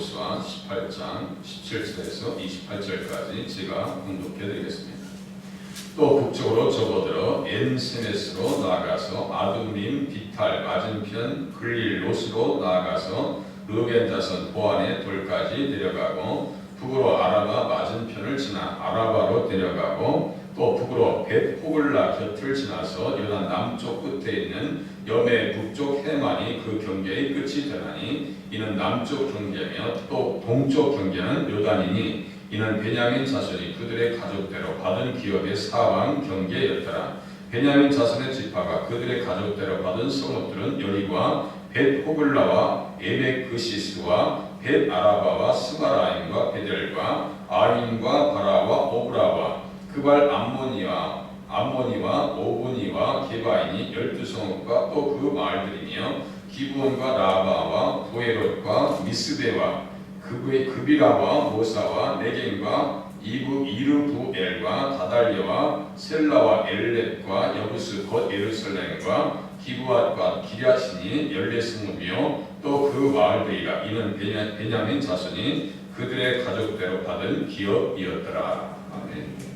여호수아 18장 17절에서 28절까지 제가 공독해 드리겠습니다. 또 북쪽으로 접어들어 엔세메스로 나아가서 아둠림 비탈 맞은편 글릴롯으로 나아가서 르벤 자손 보안의 돌까지 내려가고 북으로 아라바 맞은편을 지나 아라바로 내려가고 또 북으로 벳 호글라 곁을 지나서 요단 남쪽 끝에 있는 염해 북쪽 해만이 그 경계의 끝이 되나니 이는 남쪽 경계며 또 동쪽 경계는 요단이니 이는 베냐민 자손이 그들의 가족대로 받은 기업의 사왕 경계였더라. 베냐민 자손의 지파가 그들의 가족대로 받은 성읍들은 여리고와 벳 호글라와 에베크시스와 벳 아라바와 스마라임과 베델과 아림과 바라와 오브라와 그발 암모니와 암모니와 오브니와 게바인이 열두 성읍과 또 그 마을들이며 기브온과 라바와 보에롯과 미스베와 그의 그비라와 모사와 네겐과 이브 이르부엘과 다달리와 셀라와 엘렛과 여부스 곧 예루살렘과 기브앗과 기랴신이 열네 성읍이요 또 그 마을들이라 이는 베냐, 베냐민 자손이 그들의 가족대로 받은 기업이었더라 아멘.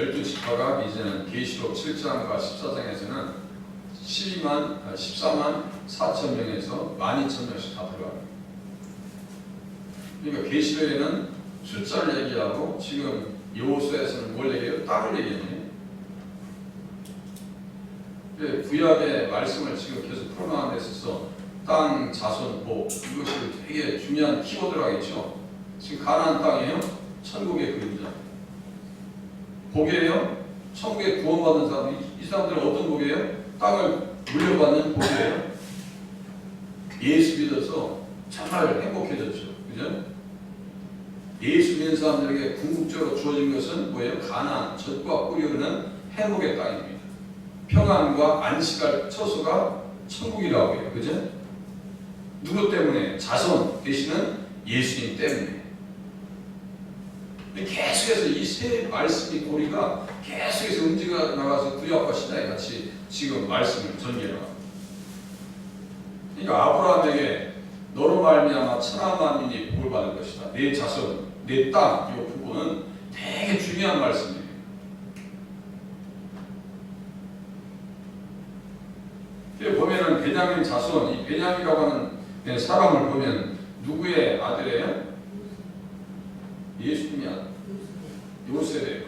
열두 지파가 이제는 계시록 7장과 14장에서는 12만, 14만 4천 명에서 12,000명씩 다 들어가요. 그러니까 계시록에는 숫자를 얘기하고 지금 요호수에서는 뭘 얘기해요? 땅을 얘기해요. 근데 구약의 말씀을 지금 계속 풀어나가는 데 있어서 땅, 자손, 복 이것이 되게 중요한 키워드라고 했죠. 지금 가나안 땅이에요. 천국의 그림자. 복이에요. 천국에 구원받는 사람. 이, 이 사람들은 어떤 복이에요? 땅을 물려받는 복이에요. 예수 믿어서 정말 행복해졌죠. 그죠? 예수 믿는 사람들에게 궁극적으로 주어진 것은 뭐예요? 가난, 젖과 꿀이 흐르는 행복의 땅입니다. 평안과 안식할 처소가 천국이라고 해요. 그죠? 누구 때문에? 자손 되시는 예수님 때문에. 계속해서 이 세 말씀이 고리가 계속해서 움직여 나가서 구약과 신약에 같이 지금 말씀을 전개해요. 그러니까 아브라함에게 너로 말미암아 천하 만 민이 복을 받을 것이다. 내 자손, 내 땅, 이 부분은 되게 중요한 말씀이에요. 보면은 베냐민 자손, 이 베냐민이라고 하는 사람을 보면 누구의 아들이에요? 예수님이 아들. 요셉이에요.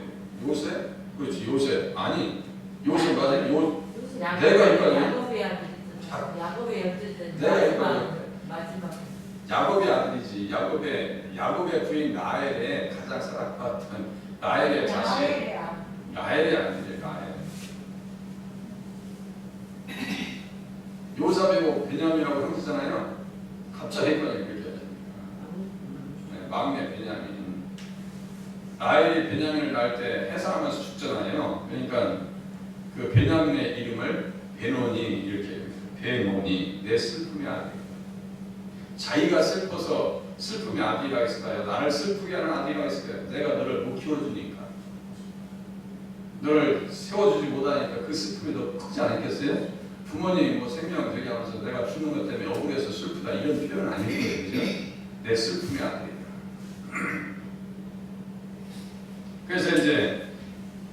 요셉? 그렇지, 요셉. 아니, 요셉 맞아요? 요, 내가 아들이잖아. 야곱이 어쨌든 내가 마지막 마지막 야곱의 아들이지. 야곱의 야곱의 부인 라헬의 가장 사랑받던 라헬의 자식. 라헬의 아들이지. 라헬. 요셉이고 베냐민이라고 형제잖아요. 갑자기 헷갈려 그렇게 하십니까? 네, 막내 베냐민. 라헬이 베냐민을 낳을 때 해산하면서 죽잖아요. 그러니까 그 베냐민의 이름을 베노니 이렇게 베노니 내 슬픔의 아들. 자기가 슬퍼서 슬픔의 아들이라 했을까요? 나를 슬프게 하는 아들이라 했을까요? 내가 너를 못 키워주니까 너를 세워주지 못하니까 그 슬픔이 더 크지 않겠어요? 부모님이 뭐 생명 되게 하면서 내가 죽는 것 때문에 억울해서 슬프다 이런 표현 아니에요 그죠? 내 슬픔의 아들이다 그래서 이제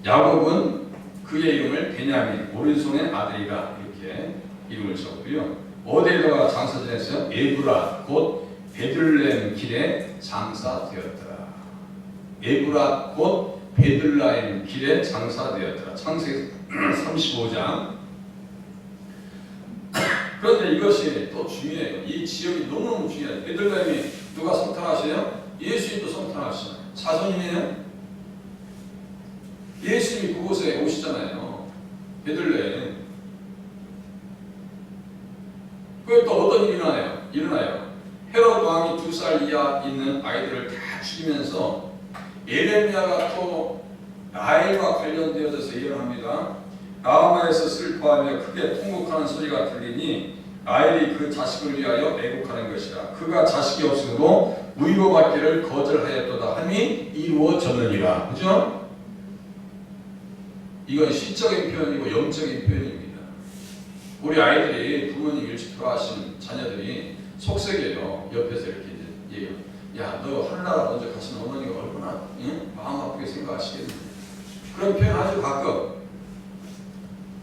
야곱은 그의 이름을 베냐민 오른손의 아들이라 이렇게 이름을 적고요 어디에다가 장사 지냈어요? 에브라 곧 베들레헴 길에 장사되었더라. 에브라 곧 베들레헴 길에 장사되었더라. 창세기 35장. 그런데 이것이 또 중요해요. 이 지역이 너무너무 중요해요. 베들레헴이 누가 성탄하세요? 예수님도 성탄하시잖아요. 자손이네요. 예수님이 그곳에 오시잖아요. 베들레헴. 그게 또 어떤 일이 일어나요? 일어나요. 헤롯 왕이 두 살 이하 있는 아이들을 다 죽이면서 예레미야가 또 라헬과 관련되어져서 일어납니다. 라마에서 슬퍼하며 크게 통곡하는 소리가 들리니 라헬이 그 자식을 위하여 애국하는 것이라. 그가 자식이 없으므로 위로받기를 거절하였도다 함이 이루어졌느니라. 그죠? 이건 시적인 표현이고 영적인 표현입니다. 우리 아이들이 부모님 일찍 돌아가신 자녀 속색이에요. 옆에서 이렇게 이제 얘기해요. 야, 너 하늘나라 먼저 가신 어머니가 얼마나 응? 마음 아프게 생각하시겠니? 그런 표현하죠 가끔.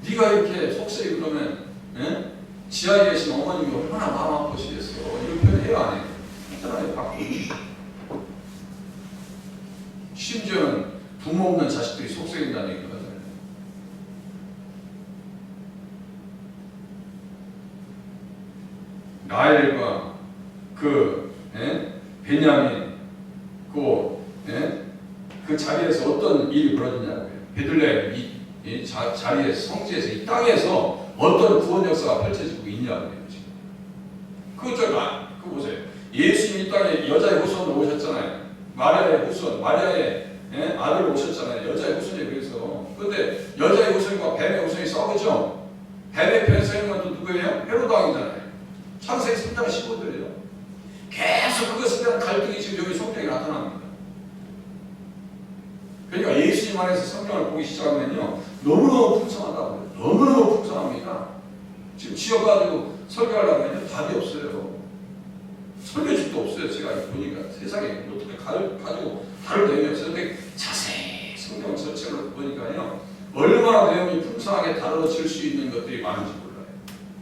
네가 이렇게 속색이 그러면 응? 지하에 계신 어머님이 얼마나 마음 아프시겠어? 이런 표현 해요 안 해요? 하잖아요 가끔. 심지어는 부모 없는 자식들이 속색인다는 얘기를 하잖아요. 라헬과 그 예? 베냐민 그, 예? 그 자리에서 어떤 일이 벌어지냐고요. 베들레헴 이, 이 자, 자리에 성지에서 이 땅에서 어떤 구원 역사가 펼쳐지고 있냐고요. 지금. 그저 아, 그 보세요. 예수님이 이 땅에 여자의 후손으로 오셨잖아요. 마리아의 후손, 마리아의 예? 아들 오셨잖아요. 여자의 후손이 그래서. 근데 여자의 후손과 뱀의 후손이 싸우죠. 뱀의 있는 건또 누구예요? 헤로드 왕이잖아요. 창세기 3장 15절이에요. 계속 그것에 대한 갈등이 지금 여기 성경에 나타납니다. 그러니까 예수님 안에서 성경을 보기 시작하면요. 너무너무 풍성하다고요. 너무너무 풍성합니다. 지금 지어가지고 설교하려고 하면 답이 없어요. 설교집도 없어요. 제가 보니까 세상에 어떻게 가, 가지고 다룰 내용이 없어요. 근데 자세히 성경 전체를 보니까요. 얼마나 내용이 풍성하게 다뤄질 수 있는 것들이 많은지 몰라요.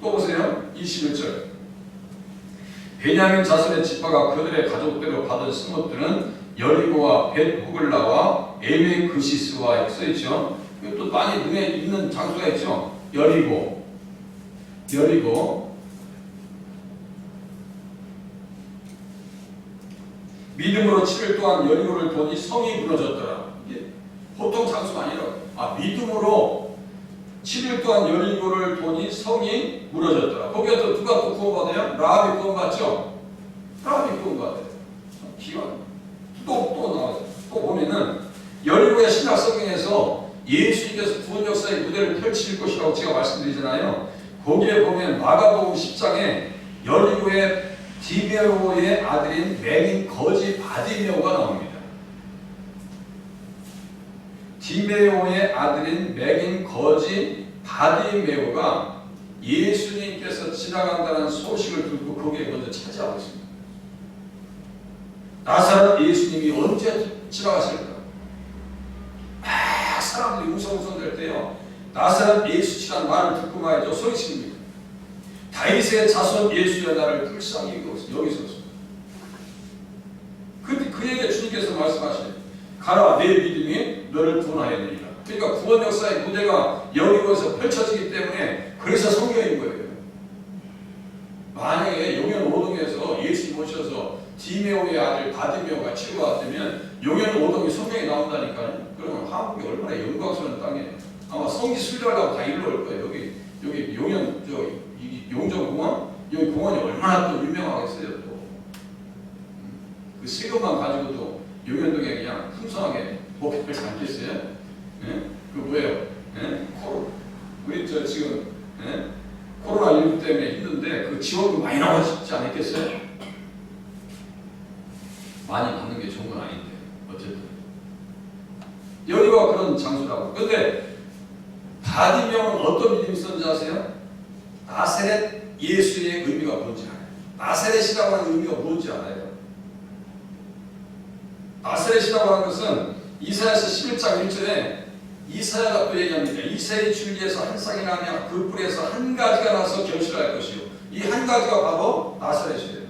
또 보세요. 21절. 베냐민 자손의 지파가 그들의 가족대로 받은 스못들은 여리고와 벳 호글라와 에메 그시스와 써있죠. 또 많이 눈에 있는 장소가 있죠. 여리고, 여리고. 믿음으로 7일 동안 여리고를 보니 성이 무너졌더라. 보통 장소가 아니라 아 믿음으로 7일 동안 여리고를 보니 성이 무너졌더라. 거기에 또 누가 또 구원받아요? 라합이 구원받죠? 라합이 구원받아요. 기원. 또, 또 나와요. 또 보면은 여리고의 신약 성경에서 예수님께서 구원 역사의 무대를 펼칠 것이라고 제가 말씀드리잖아요. 거기에 보면 마가복음 10장에 여리고의 디메오의 아들인 맹인 거지 바디메오가 나옵니다. 디메오의 아들인 맥인 거지 바디메오가 예수님께서 지나간다는 소식을 듣고 거기에 먼저 차지하고 있습니다. 나사렛 예수님이 언제 지나가실까? 막 사람들이 우성우성 될 때요. 나사렛 예수치라는 말을 듣고 말이죠. 소리칩니다. 다윗의 자손 예수여 나를 불쌍히 여기서 근데 그에게 주님께서 말씀하시네. 가라 내 믿음이 너를 구원하였느니라. 그러니까 구원 역사의 무대가 여기서 펼쳐지기 때문에 그래서 성경인 거예요. 만약에 용현 오동에서 예수님 오셔서 디메오의 아들 바디메오가 치료받았다면 용현 오동이 성경에 나온다니까요. 그러면 한국이 얼마나 영광스러운 땅이에요. 아마 성지 순례하려고 다 일로 올 거예요. 여기 여기 용현 저 이- 용정공원 여기 공원이 얼마나 또 유명하겠어요. 또. 그 세금만 가지고도 용현동에 그냥 풍성하게 복합을 않겠어요? 예? 그 뭐예요? 예? 코로 우리 저 지금 예? 코로나 19 때문에 힘든데 그 지원금 많이 나와주지 않았겠어요? 많이 받는 게 좋은 건 아닌데 어쨌든 여기가 그런 장소라고. 근데 바디명은 어떤 믿음이 있었는지 아세요? 나세렛 예수의 의미가 뭔지 알아요. 나세렛이라고 하는 의미가 뭔지 알아요. 나세렛이라고 하는 것은 이사야서 11장 1절에 이사야가 또 얘기합니다. 이세의 줄기에서 한 쌍이 나며 그 뿔에서 한 가지가 나서 결실할 것이요. 이 한 가지가 바로 나사렛이에요.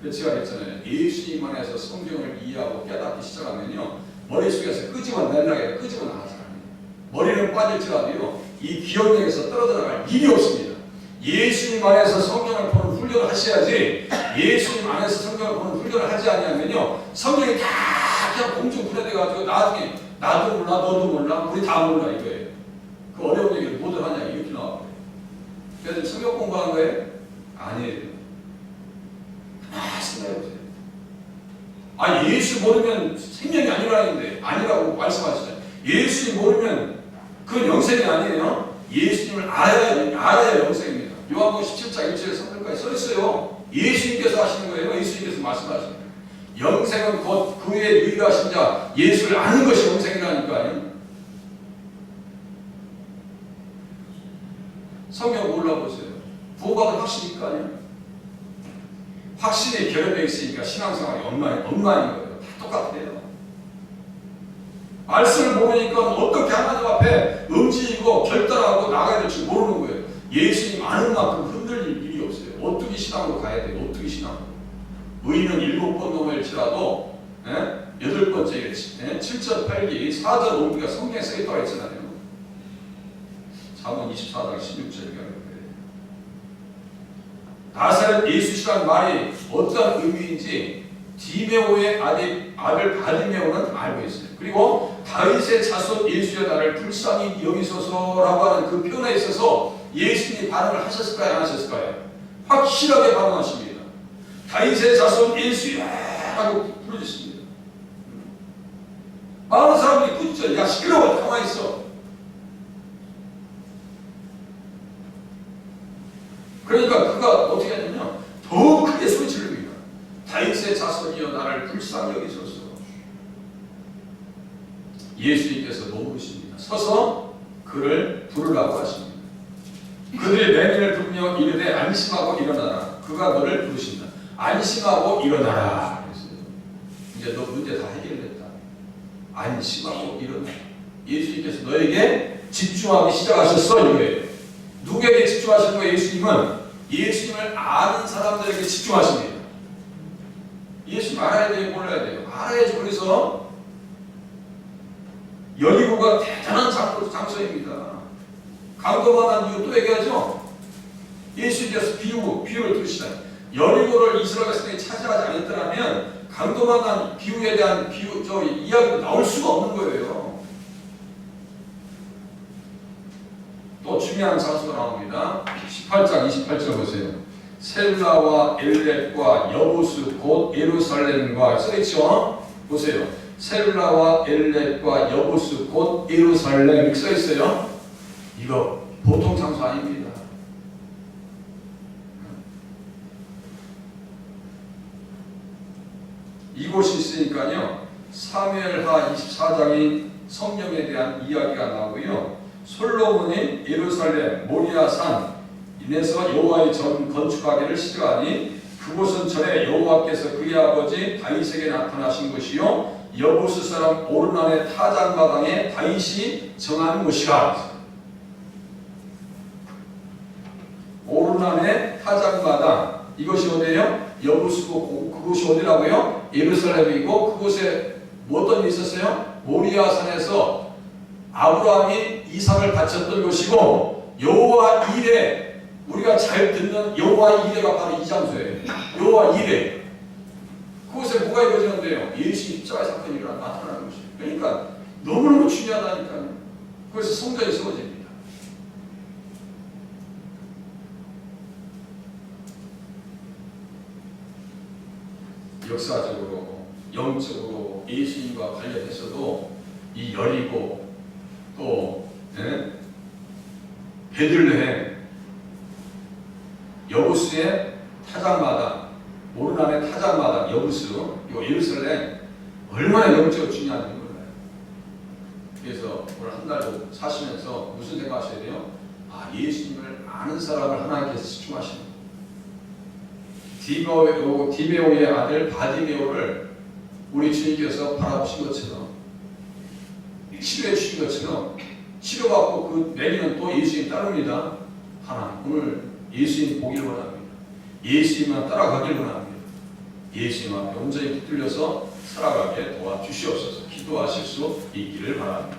그래서 제가 했잖아요. 예수님 안에서 성경을 이해하고 깨닫기 시작하면요. 머릿속에서 끄집어내려고 끄집어 나가지 않아요. 머리는 빠질지라도요. 이 기억력에서 떨어져 나갈 일이 없습니다. 예수님 안에서 성경을 보는 훈련을 하셔야지 예수님 안에서 성경을 보는 훈련을 하지 않으면요. 성경이 다 그냥 공중 분해돼가지고 나중에 나도 몰라 너도 몰라 우리 다 몰라 이거예요. 그 어려운 얘기를 뭐들 하냐 이렇게 나와요. 그래서 성경 공부하는 거예요? 아니에요. 아, 생각해보세요. 아, 예수 모르면 생명이 아니라는데, 아니라고 말씀하시잖아요. 예수님 모르면 그건 영생이 아니에요. 예수님을 알아야, 알아야 영생입니다. 요한복음 17장 1절에 3절까지 써 있어요. 예수님께서 하시는 거예요. 예수님께서 말씀하시는 거예요. 영생은 곧 그의 유일하신 자, 예수를 아는 것이 영생이라니까요. 성경 몰라보세요. 구원받은 확신이 있거 아니에요? 확신이 결여되어 있으니까 신앙생활이 엉망, 엉망인 거예요. 다 똑같아요. 말씀을 모르니까 어떻게 하나님 앞에 움직이고 결단하고 나가야 될지 모르는 거예요. 예수님 아는 만큼 흔들릴 일이 없어요. 어떻게 신앙으로 가야 돼요? 어떻게 신앙으로? 의인은 일곱 번 넘을지라도 예? 여덟 번째 예? 7절 8기 4절 5기가 성경에 써있다고 했잖아요. 잠언 24장 16절인가 그래요. 나사렛 예수시란 말이 어떤 의미인지 디메오의 아들, 아들 바디메오는 알고 있어요. 그리고 다윗의 자손 예수의 나를 불쌍히 여기소서라고 하는 그 표현에 있어서 예수님이 반응을 하셨을까요? 안 하셨을까요? 확실하게 반응하십니다. 다윗의 자손 예수야 하고 부르짖습니다. 많은 사람들이 부딪혀 야 시끄러워 가만히 있어. 그러니까 그가 어떻게 하냐면 더 크게 소리 지릅니다. 다윗의 자손이여 나를 불쌍히 여기소서. 예수님께서 모으십니다. 서서 그를 부르라고 하십니다. 그들이 매민을 부르며 이르되 안심하고 일어나라. 그가 너를 부르신다. 안심하고 일어나라. 이제 너 문제 다 해결됐다. 안심하고 일어나라. 예수님께서 너에게 집중하기 시작하셨어 이거예요. 누구에게 집중하시는 거예요? 예수님은 예수님을 아는 사람들에게 집중하십니다. 예수님 알아야 돼요, 몰라야 돼요. 알아야지. 그래서 여리고가 대단한 장소, 장소입니다. 강도만한 이유 또 얘기하죠. 예수님께서 비유, 비유를 들으시다. 여리고를 이스라엘 백성이 차지하지 않았더라면 강도만 한 비유에 대한 비유, 저 이야기가 나올 수가 없는 거예요. 또 중요한 장소가 나옵니다. 18장 28절 보세요. 셀라와 엘렛과 여부스 곧 예루살렘과 써있죠? 보세요. 셀라와 엘렛과 여부스 곧 예루살렘 써있어요. 이거 보통 장소 아닙니다. 곳이 있으니까요. 사무엘하 24장인 성령에 대한 이야기가 나오고요. 솔로몬이 예루살렘 모리아산 인에서 여호와의 전 건축하기를 시작하니 그곳은 전에 여호와께서 그의 아버지 다윗에게 나타나신 것이요 여부스 사람 오르난의 타작마당에 다윗이 정한 곳이라 오르난의 타작마당 이것이 어디예요? 여부스고 그곳이 어디라고요? 예루살렘이고 그곳에 뭐 어떤 일이 있었어요? 모리아 산에서 아브라함이 이삭을 바쳤던 곳이고 여호와 이레 우리가 잘 듣는 여호와 이레가 바로 이 장소예요. 여호와 이레 그곳에 뭐가 이루어지는데요? 예수 십자가의 사건이 일어나 나타나는 것이에요. 그러니까 너무너무 중요하다니까요. 그래서 성전이 세워집니다. 역사적으로 영적으로 예수님과 관련해서도 이 여리고 또 예? 베들레헴 여부스의 타작마당 오르난의 타작마당 여부스 이거 예루살렘 얼마나 영적으로 중요한지 몰라요. 그래서 오늘 한 달도 사시면서 무슨 생각하셔야 돼요? 아 예수님을 아는 사람을 하나님께서 집중하시는 거예요. 디메오, 디메오의 아들 바디메오를 우리 주님께서 바라보신 것처럼 치료해 주신 것처럼 치료받고 그 내리는 또 예수님 따릅니다. 하나님 오늘 예수님 보길 원합니다. 예수님만 따라가길 원합니다. 예수님 앞에 온전히 붙들려서 살아가게 도와주시옵소서 기도하실 수 있기를 바랍니다.